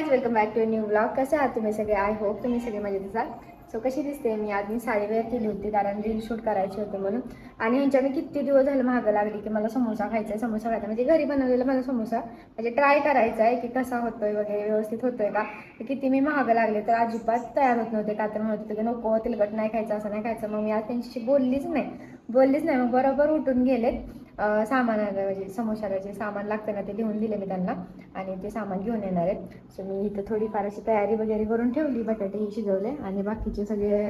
Guys welcome back to new blog कसे आहात तुम्ही सगळे? आय होप तुम्ही सगळे मजेत असाल सो कशी दिसते? मी आज मी साडी केली होती कारण रील शूट करायची होते म्हणून. आणि ह्यांच्या मी किती दिवस झालं महागं लागली की मला समोसा खायचा आहे समोसा खायचा म्हणजे घरी बनवलेला मला समोसा म्हणजे ट्राय करायचा आहे की कसा होतोय वगैरे व्यवस्थित होतोय का? किती मी महागं लागले तर अजिबात तयार होत नव्हते. का तर म्हणत होते की नको तिलकट नाही खायचं असं नाही खायचं. मग मी आज त्यांच्याशी बोललीच नाही. बोललीच नाही मग बरोबर उठून गेलेत. सामान म्हणजे समोशाला जे सामान लागतं ना ते लिहून दिले मी त्यांना आणि ते सामान घेऊन येणार आहेत. सो मी इथं थोडीफार अशी तयारी वगैरे करून ठेवली बटाटे शिजवले आणि बाकीचे सगळे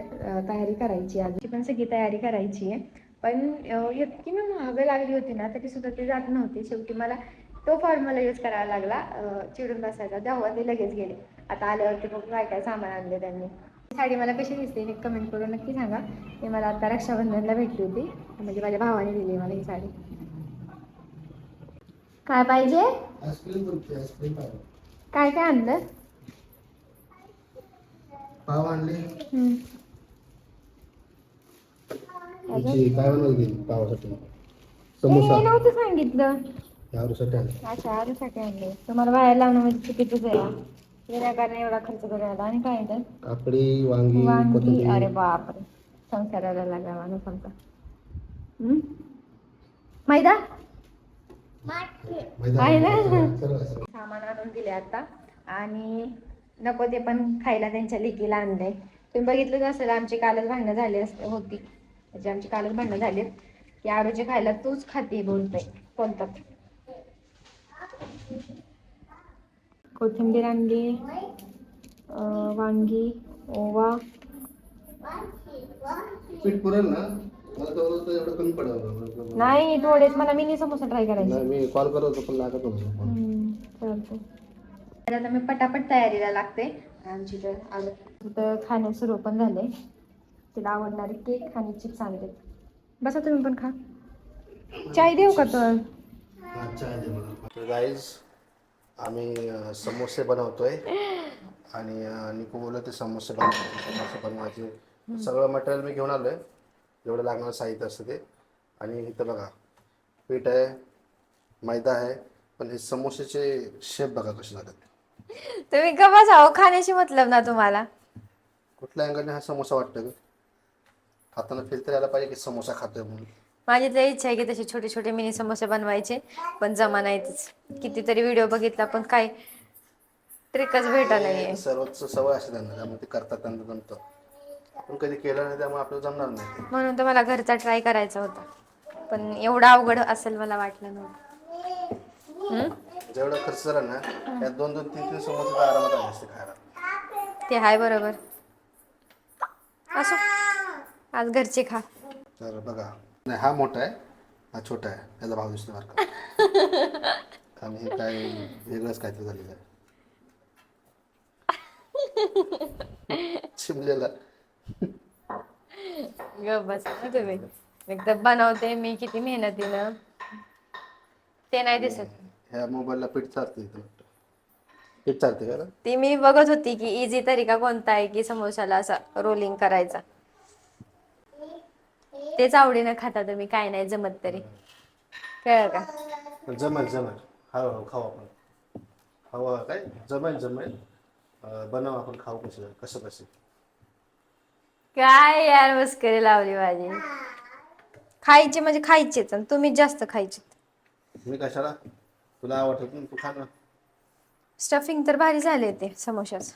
तयारी करायची आजची पण सगळी तयारी करायची आहे. पण इतकी मी महाग लागली होती ना तरी सुद्धा ते जात नव्हते. शेवटी मला तो फॉर्म्युला यूज करावा लागला. चिडून बसायचा. तेव्हा ते लगेच गेले. आता आल्यावरती बघू काय काय सामान आणले त्यांनी. साडी मला कशी दिसते हे कमेंट करून नक्की सांगा. ते मला आता रक्षाबंधनला भेटली होती. म्हणजे माझ्या भावाने दिली मला ही साडी. काय पाहिजे? काय काय आणलं? पाव आणले. काय बनवली पावासाठी? समोसा. नव्हतं सांगितलं. आणले. अच्छा आरुसाठी आणले. तुम्हाला बाहेर लावणं म्हणजे चुकीचंच आहे. विनाकारण एवढा खर्च करायला. आणि काय तर काकडी वांगी वांगी अरे बापरे. संसाराला माणूस आमचा मैदा? आहे ना? सामान आणून दिले आता. आणि नको ते पण खायला त्यांच्या लेकीला आणलंय. तुम्ही बघितलंच असेल आमची कालच भांडणं झाली असते होती. म्हणजे आमची कालच भांडणं झाली. की आरोचे खायला तूच खाते बोलतोय बोलतात कोथिंबीर आणली वांगी ओवा. पीठ पुरेल ना? मला तर वाटतं एवढं कमी पडेल नाही थोडेच. मला मिनी समोसा ट्राय करायचे. नाही मी कॉल करत होतो पण लागत होतो phone. हम्म, चालतंय. तर आता मी पटापट तयारीला लागते. आमची तर आलं तिथं खाणं सुरू पण झालंय तिला आवडणारे केक आणि चिप्स आणले बसा तुम्ही पण खा. चाय देऊ का तर? गाईज आम्ही अं, समोसे बनवतोय. आणि अं, निकू बोललं ते समोसे बनवतो समोसे बनवायचे. सगळं मटेरियल मी घेऊन आलोय. जेवढं लागणारं साहित्य असतं ते. आणि इथं बघा पीठ आहे मैदा आहे पण हे समोसेचे शेप बघा कसे लागतात तुम्ही का बसाव खाण्याशी मतलब ना तुम्हाला? कुठल्या अँगलने हा समोसा वाटतं खाताना फील तर यायला पाहिजे की समोसा खातोय म्हणून. माझी तर इच्छा आहे की तसे छोटे छोटे मिनी समोसे बनवायचे पण जमा नाहीतच कितीतरी व्हिडिओ बघितला पण काय ट्रिकच भेटा नाहीये. सर्वच सवय असते त्यांना त्यामुळे ते करतात त्यांना जमतं. आपण कधी केलं नाही त्यामुळे आपल्याला जमणार नाही. ते. म्हणून तर मला घरचा ट्राय करायचा होता. पण एवढा अवघड असेल मला वाटलं नव्हतं हम्म? जेवढा खर्च झाला ना त्यात दोन दोन तीन तीन समोसे तर आरामात आले असते खायला. ते हाय बरोबर. असो. आज घरचे खा. तर बघा नाही हा मोठा आहे हा छोटा आहे त्याचा भाव दिसतो बरं का. हे काय वेगळंच काहीतरी झालेलं आहे. शिमलेला ग बस ना तुम्ही. एकदम बनवते मी किती मेहनतीनं ते नाही दिसत. ह्या मोबाईलला पीठ चालते इथं वाटतं. पीठ चालते का रे? ती मी बघत होती की इझी तरीका कोणता आहे की समोसाला असा रोलिंग करायचा. तेच आवडीनं खाता तुम्ही काय नाही जमत तरी. कळलं का? जमेल जमेल. हा हो खाऊ आपण. खाऊ काय? जमेल जमेल. अं, बनव आपण खाऊ कसं कसं कसं काय यार मस्करी लावली माझी खायचे म्हणजे खायचेच आणि तुम्ही जास्त खायचे मी कशाला? तुला आवडत तू खा ना. स्टफिंग तर भारी झाले ते समोशाच.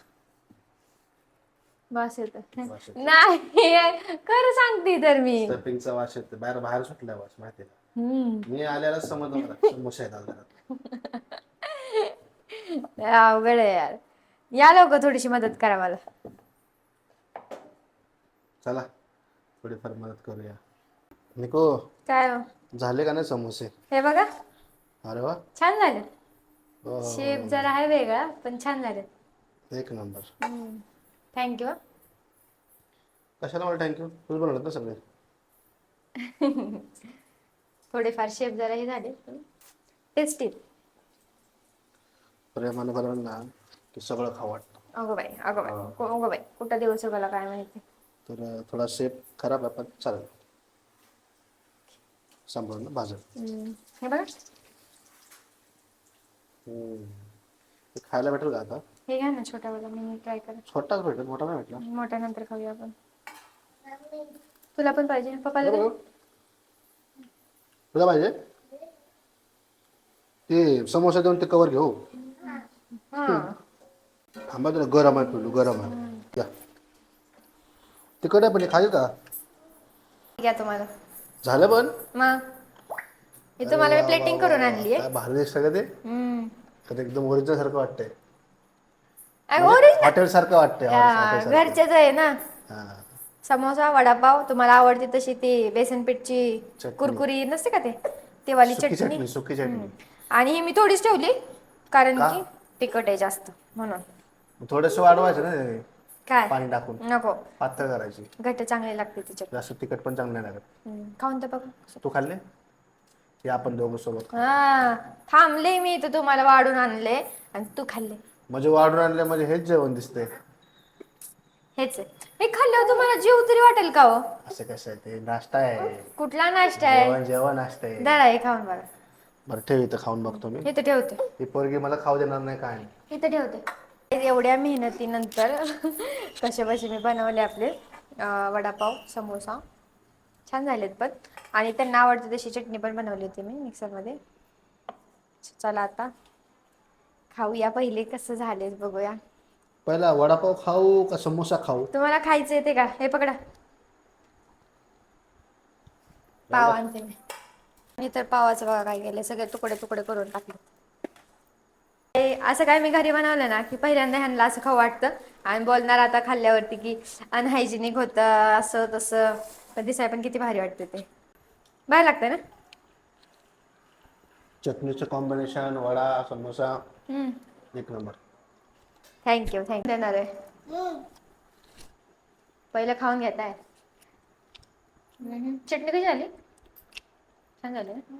बस येत वास येतो. नाही खरं सांगते तर मी. स्टफिंगचा वास येतो बाहेर बाहेर सुटला वास माहिती आहे का? हम्म. मी आल्याला समजलं मला समोसा घरात अवघड आहे यार. या लवकर थोडीशी मदत करा मला. चला थोडीफार मदत करूया. निको काय हो? झाले का नाही समोसे? हे बघा. अरे वा. छान झाले. अं, शेप जरा आहे वेगळा पण छान झाले. एक नंबर. थँक्यू कशाला मला थँक्यू तूच बनवलं ना सगळे. थोडेफार शेप जरा हे झाले. टेस्टी प्रेमानं बनवलं ना की सगळं खाऊ वाटतं. अगो बाई अगो बाई को- अगो बाई कुठं दिवस उगवला काय माहिती? तर थोडा शेप खराब आहे पण चालेल. सांभाळून भाजत हम्म. हे बघा. खायला भेटेल का आता? हे घ्या ना छोटा वाला. मी ट्राय करा छोटाच भेटत मोठा नाही भेटला. मोठ्या नंतर खाऊया आपण. तुला पण पाहिजे पप्पाला दे. तुला पाहिजे? ते समोसा देऊन ते कवर घेऊ. हा. थांबा तुला गरम आहे पिलू गरम आहे. या. आहे पण हे का? घ्या तुम्हाला. झालं पण? मग हे तुम्हाला मी प्लेटिंग करून आणली काय भारी दिसतं का ते? आहे तर एकदम ओरिजिनल सारखं वाटतंय. हॉटेल सारखं वाटतंय हॉटेल. घरचेच आहे ना. हा. समोसा वडापाव तुम्हाला आवडते तशी ती बेसन पीठची चटणी. कुरकुरी नसते का ते? ते वाली सुकी चटणी. चटणी सुकी चटणी. आणि ही मी थोडीच ठेवली कारण का? तिखट आहे जास्त म्हणून. थोडस वाढवायचं ना काय? पाणी टाकून. नको. पातळ करायची. घट्ट चांगली लागते ती चटणी जास्त तिखट पण चांगलं नाही लागत. हम्म, खाऊन तर बघ. तू खाल्ले? ते आपण दोघं सोबत. हा. थांबले मी तर तुम्हाला वाढून आणले आणि तू खाल्ले. म्हणजे वाढून आणले म्हणजे हेच जेवण दिसते हेच. आहे हे खाल्ल्यावर तुम्हाला जीव तरी वाटेल का हो? असं कसं आहे? ते नाश्ता आहे. कुठला नाश्ता आहे? जेवण जेवण असते दळा हे खाऊन बघा. बरं ठेव इथं खाऊन बघतो मी. इथं ठेवते. ही पोरगी मला खाऊ देणार नाही काय नाही. इथं ठेवते. एवढ्या मेहनतीनंतर बसे मी बनवले आपले वडापाव समोसा. छान झालेत पण. आणि त्यांना आवडते तशी चटणी पण बनवली होती मी मिक्सरमध्ये. चला आता खाऊया पहिले कसं झाले बघूया. पहिला वडापाव खाऊ का समोसा खाऊ? तुम्हाला खायचं येते का? हे पकडा. पाव आणते मी. मी तर पावाचं बघा काय केलं सगळे तुकडे तुकडे करून टाकले असं काय मी घरी बनवलं ना की पहिल्यांदा ह्यांना असं खाऊ वाटतं. आणि बोलणार आता खाल्ल्यावरती की अनहायजेनिक होतं असं तसं. पण दिसाय पण किती भारी वाटतं ते. भारी लागतं ना? चटणीचं कॉम्बिनेशन वडा समोसा. एक नंबर थँक्यू थँक्यू देणार आहे. पहिलं खाऊन घेताय. चटणी कशी झाली? छान झाली ना?